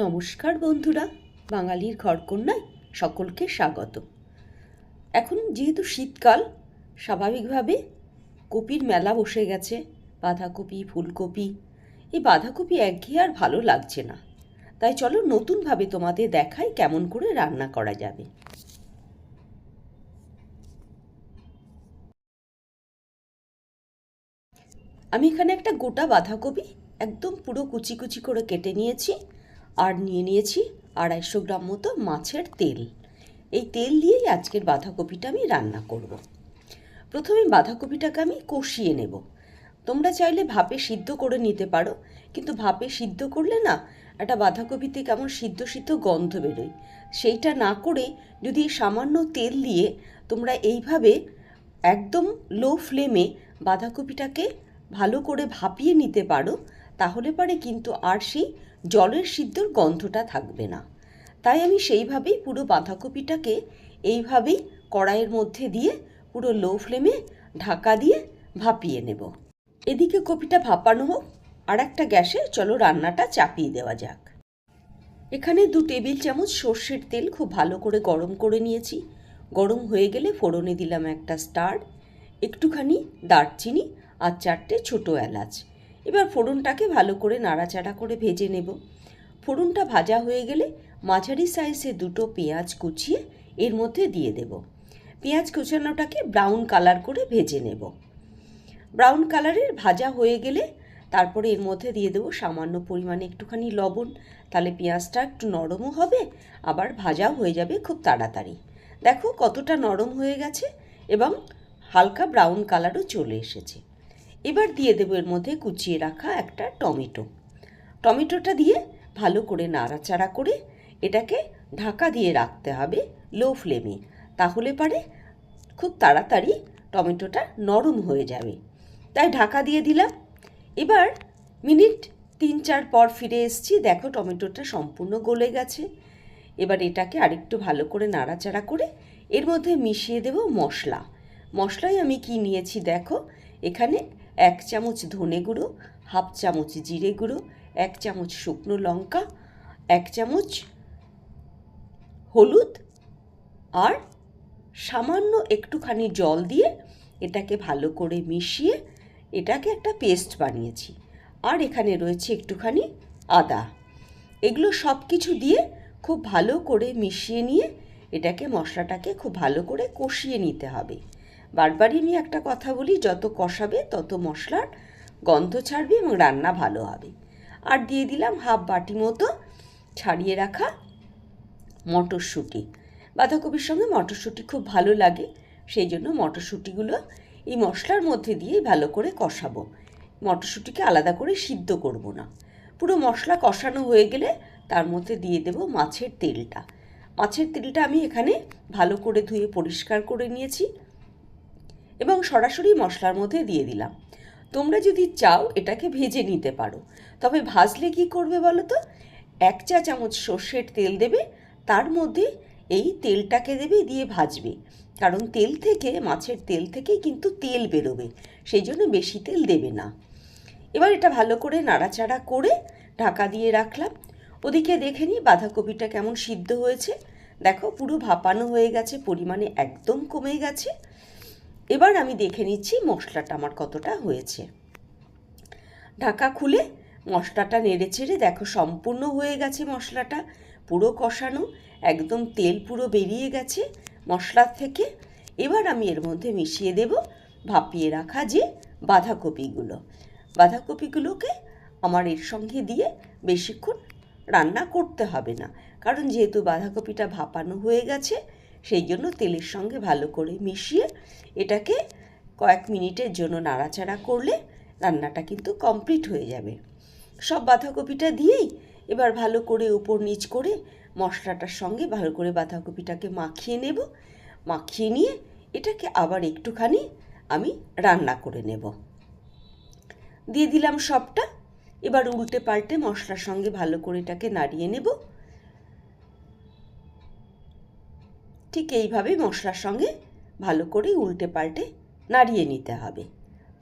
নমস্কার বন্ধুরা, বাঙালির ঘরকন্যায় সকলকে স্বাগত। এখন যেহেতু শীতকাল, স্বাভাবিকভাবে কপির মেলা বসে গেছে, বাঁধাকপি, ফুলকপি, এই বাঁধাকপি একঘেয়ে আর ভালো লাগছে না। তাই চলো নতুনভাবে তোমাদের দেখাই কেমন করে রান্না করা যাবে। আমি এখানে একটা গোটা বাঁধাকপি একদম পুরো কুচি কুচি করে কেটে নিয়েছি। আর নিয়ে নিয়েছি আড়াইশো গ্রাম মতো মাছের তেল। এই তেল দিয়েই আজকের বাঁধাকপিটা আমি রান্না করব। প্রথমে বাঁধাকপিটাকে আমি কষিয়ে নেব। তোমরা চাইলে ভাপে সিদ্ধ করে নিতে পারো, কিন্তু ভাপে সিদ্ধ করলে না একটা বাঁধাকপিতে কেমন সিদ্ধ সিদ্ধ গন্ধ বেরোয়। সেইটা না করে যদি সামান্য তেল দিয়ে তোমরা এইভাবে একদম লো ফ্লেমে বাঁধাকপিটাকে ভালো করে ভাপিয়ে নিতে পারো তাহলে পরে কিন্তু আর সেই জলের সিদ্ধর গন্ধটা থাকবে না। তাই আমি সেইভাবেই পুরো বাঁধাকপিটাকে এইভাবেই কড়াইয়ের মধ্যে দিয়ে পুরো লো ফ্লেমে ঢাকা দিয়ে ভাপিয়ে নেব। এদিকে কপিটা ভাপানো হোক, আর একটা গ্যাসে চলো রান্নাটা চাপিয়ে দেওয়া যাক। এখানে দু টেবিল চামচ সর্ষের তেল খুব ভালো করে গরম করে নিয়েছি। গরম হয়ে গেলে ফোড়নে দিলাম একটা স্টার, একটুখানি দারচিনি আর চারটে ছোটো এলাচ। এবার ফোড়নটাকে ভালো করে নাড়াচাড়া করে ভেজে নেব। ফোড়নটা ভাজা হয়ে গেলে মাঝারি সাইজে দুটো পেঁয়াজ কুচিয়ে এর মধ্যে দিয়ে দেব। পেঁয়াজ কুচানোটাকে ব্রাউন কালার করে ভেজে নেব। ব্রাউন কালারের ভাজা হয়ে গেলে তারপরে এর মধ্যে দিয়ে দেবো সামান্য পরিমাণে একটুখানি লবণ। তাহলে পেঁয়াজটা একটু নরমও হবে, আবার ভাজাও হয়ে যাবে খুব তাড়াতাড়ি। দেখো কতটা নরম হয়ে গেছে এবং হালকা ব্রাউন কালারও চলে এসেছে। এবার দিয়ে দেবো এর মধ্যে কুচিয়ে রাখা একটা টমেটো। টমেটোটা দিয়ে ভালো করে নাড়াচাড়া করে এটাকে ঢাকা দিয়ে রাখতে হবে লো ফ্লেমে তাহলে পারে খুব তাড়াতাড়ি টমেটোটা নরম হয়ে যাবে। তাই ঢাকা দিয়ে দিলাম। এবার মিনিট তিন চার পর ফিরে এসছি। দেখো টমেটোটা সম্পূর্ণ গলে গেছে। এবার এটাকে আরেকটু ভালো করে নাড়াচাড়া করে এর মধ্যে মিশিয়ে দেব মশলা। মশলায় আমি কি নিয়েছি দেখো। এখানে এক চামচ ধনে গুঁড়ো, হাফ চামচ জিরে গুঁড়ো, এক চামচ শুকনো লঙ্কা, এক চামচ হলুদ আর সামান্য একটুখানি জল দিয়ে এটাকে ভালো করে মিশিয়ে এটাকে একটা পেস্ট বানিয়েছি। আর এখানে রয়েছে একটুখানি আদা। এগুলো সব কিছু দিয়ে খুব ভালো করে মিশিয়ে নিয়ে এটাকে মশলাটাকে খুব ভালো করে কষিয়ে নিতে হবে। বারবারই আমি একটা কথা বলি, যত কষাবে তত মশলার গন্ধ ছাড়বে এবং রান্না ভালো হবে। আর দিয়ে দিলাম হাফ বাটি মতো ছাড়িয়ে রাখা মটরশুঁটি। বাঁধাকপির সঙ্গে মটরশুঁটি খুব ভালো লাগে, সেই জন্য মটরশুঁটিগুলো এই মশলার মধ্যে দিয়ে ভালো করে কষাবো। মটরশুঁটিকে আলাদা করে সিদ্ধ করব না। পুরো মশলা কষানো হয়ে গেলে তার মধ্যে দিয়ে দেব মাছের তেলটা। মাছের তেলটা আমি এখানে ভালো করে ধুয়ে পরিষ্কার করে নিয়েছি। এবং সরাসরি মশলার মধ্যে দিয়ে দিলাম। তোমরা যদি চাও এটাকে ভেজে নিতে পারো। তবে ভাজলে কি করবে বলো তো? এক চা চামচ সর্ষের তেল দেবে, তার মধ্যে এই তেলটাকে দেবে দিয়ে ভাজবে। কারণ তেল থেকে, মাছের তেল থেকেই কিন্তু তেল বেরোবে, সেই জন্য বেশি তেল দেবে না। এবার এটা ভালো করে নাড়াচাড়া করে ঢাকা দিয়ে রাখলাম। ওদিকে দেখে নিই বাঁধাকপিটা কেমন সিদ্ধ হয়েছে। দেখো পুরো ভাপানো হয়ে গেছে, পরিমাণে একদম কমে গেছে। এবার আমি দেখে নিচ্ছি মশলাটা আমার কতটা হয়েছে। ঢাকা খুলে মশলাটা নেড়ে চেড়ে দেখো সম্পূর্ণ হয়ে গেছে মশলাটা, পুরো কষানো, একদম তেল পুরো বেরিয়ে গেছে মশলার থেকে। এবার আমি এর মধ্যে মিশিয়ে দেব ভাপিয়ে রাখা যে বাঁধাকপিগুলো। বাঁধাকপিগুলোকে আমার এর সঙ্গে দিয়ে বেশিক্ষণ রান্না করতে হবে না, কারণ যেহেতু বাঁধাকপিটা ভাপানো হয়ে গেছে সেই জন্য তেলের সঙ্গে ভালো করে মিশিয়ে এটাকে কয়েক মিনিটের জন্য নাড়াচাড়া করলে রান্নাটা কিন্তু কমপ্লিট হয়ে যাবে। সব বাঁধাকপিটা দিয়েই এবার ভালো করে উপর নিচ করে মশলাটার সঙ্গে ভালো করে বাঁধাকপিটাকে মাখিয়ে নেব। মাখিয়ে নিয়ে এটাকে আবার একটুখানি আমি রান্না করে নেব। দিয়ে দিলাম সবটা। এবার উল্টে পাল্টে মশলার সঙ্গে ভালো করে এটাকে নাড়িয়ে নেব। ঠিক এইভাবে মশলার সঙ্গে ভালো করে উল্টে পাল্টে নাড়িয়ে নিতে হবে।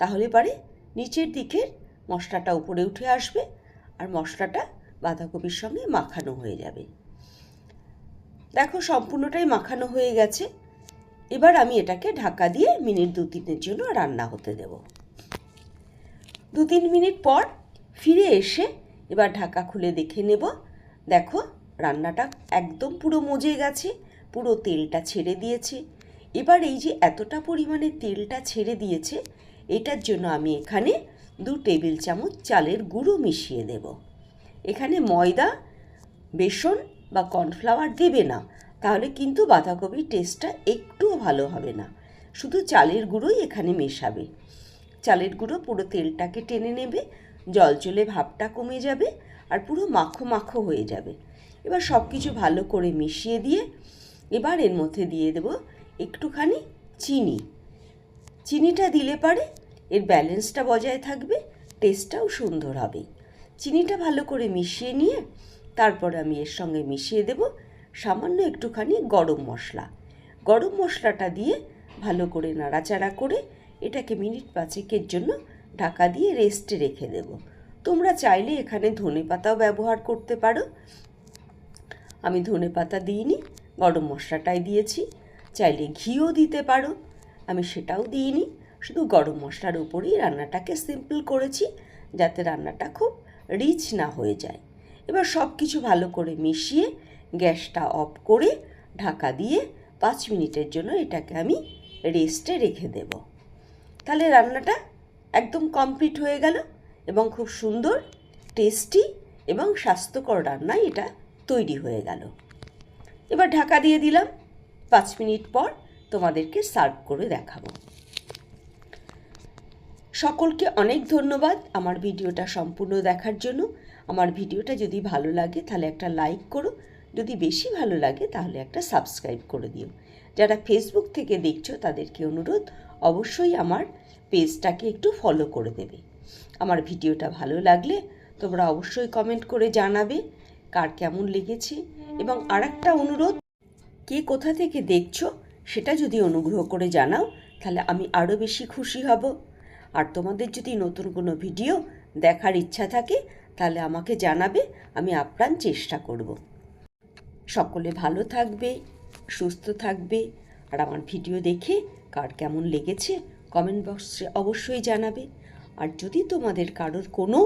তাহলে পারে নিচের দিকের মশলাটা উপরে উঠে আসবে আর মশলাটা বাঁধাকপির সঙ্গে মাখানো হয়ে যাবে। দেখো সম্পূর্ণটাই মাখানো হয়ে গেছে। এবার আমি এটাকে ঢাকা দিয়ে মিনিট দু তিনের জন্য রান্না হতে দেব। দু তিন মিনিট পর ফিরে এসে এবার ঢাকা খুলে দেখে নেব। দেখো রান্নাটা একদম পুরো মজে গেছে। পুরো তেলটা ছেড়ে দিয়েছে। এবার এই যে এতটা পরিমাণে তেলটা ছেড়ে দিয়েছে, এটার জন্য আমি এখানে দু টেবিল চামচ চালের গুঁড়ো মিশিয়ে দেব। এখানে ময়দা, বেসন বা কর্নফ্লাওয়ার দেবে না, তাহলে কিন্তু বাঁধাকপির টেস্টটা একটুও ভালো হবে না। শুধু চালের গুঁড়োই এখানে মেশাবে। চালের গুঁড়ো পুরো তেলটাকে টেনে নেবে, জল চলে ভাবটা কমে যাবে আর পুরো মাখো মাখো হয়ে যাবে। এবার সব কিছু ভালো করে মিশিয়ে দিয়ে এবার এর মধ্যে দিয়ে দেব একটুখানি চিনি। চিনিটা দিলে পারে এর ব্যালেন্সটা বজায় থাকবে টেস্টটাও সুন্দর হবে। চিনিটা ভালো করে মিশিয়ে নিয়ে তারপর আমি এর সঙ্গে মিশিয়ে দেব সামান্য একটুখানি গরম মশলা। গরম মশলাটা দিয়ে ভালো করে নাড়াচাড়া করে এটাকে মিনিট পাঁচেকের জন্য ঢাকা দিয়ে রেস্টে রেখে দেব। তোমরা চাইলে এখানে ধনে পাতাও ব্যবহার করতে পারো। আমি ধনে পাতা দিইনি গরম মশলাটাই দিয়েছি। চাইলে ঘিও দিতে পারো। আমি সেটাও দিইনি। শুধু গরম মশলার উপরেই রান্নাটাকে সিম্পল করেছি, যাতে রান্নাটা খুব রিচ না হয়ে যায়। এবার সব কিছু ভালো করে মিশিয়ে গ্যাসটা অফ করে ঢাকা দিয়ে পাঁচ মিনিটের জন্য এটাকে আমি রেস্টে রেখে দেব। তাহলে রান্নাটা একদম কমপ্লিট হয়ে গেল এবং খুব সুন্দর টেস্টি এবং স্বাস্থ্যকর রান্না এটা তৈরি হয়ে গেল। এবার ঢাকা দিয়ে দিলাম। পাঁচ মিনিট পর তোমাদেরকে সার্ভ করে দেখাবো। সকলকে অনেক ধন্যবাদ আমার ভিডিওটা সম্পূর্ণ দেখার জন্য। আমার ভিডিওটা যদি ভালো লাগে তাহলে একটা লাইক করো। যদি বেশি ভালো লাগে তাহলে একটা সাবস্ক্রাইব করে দিও। যারা ফেসবুক থেকে দেখছ তাদেরকে অনুরোধ, অবশ্যই আমার পেজটাকে একটু ফলো করে দেবে। আমার ভিডিওটা ভালো লাগলে তোমরা অবশ্যই কমেন্ট করে জানাবে। কার কেমন লেগেছে এবং আর একটা অনুরোধ, কে কোথা থেকে দেখছ সেটা যদি অনুগ্রহ করে জানাও, তাহলে আমি আরও বেশি খুশি হব। আর তোমাদের যদি নতুন কোনো ভিডিও দেখার ইচ্ছা থাকে, তাহলে আমাকে জানাবে, আমি আপ্রাণ চেষ্টা করব। সকলে ভালো থাকবে, সুস্থ থাকবে, আর আমার ভিডিও দেখে কার কেমন লেগেছে কমেন্ট বক্সে অবশ্যই জানাবে। আর যদি তোমাদের কারোর কোনো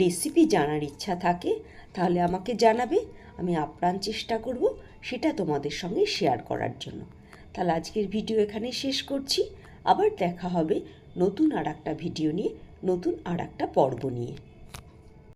রেসিপি জানার ইচ্ছা থাকে, তাহলে আমাকে জানাবে, আমি আপ্রাণ চেষ্টা করব সেটা তোমাদের সঙ্গে শেয়ার করার জন্য। তাহলে আজকের ভিডিও এখানে শেষ করছি, আবার দেখা হবে নতুন আর একটা ভিডিও নিয়ে, নতুন আর একটা পর্ব নিয়ে।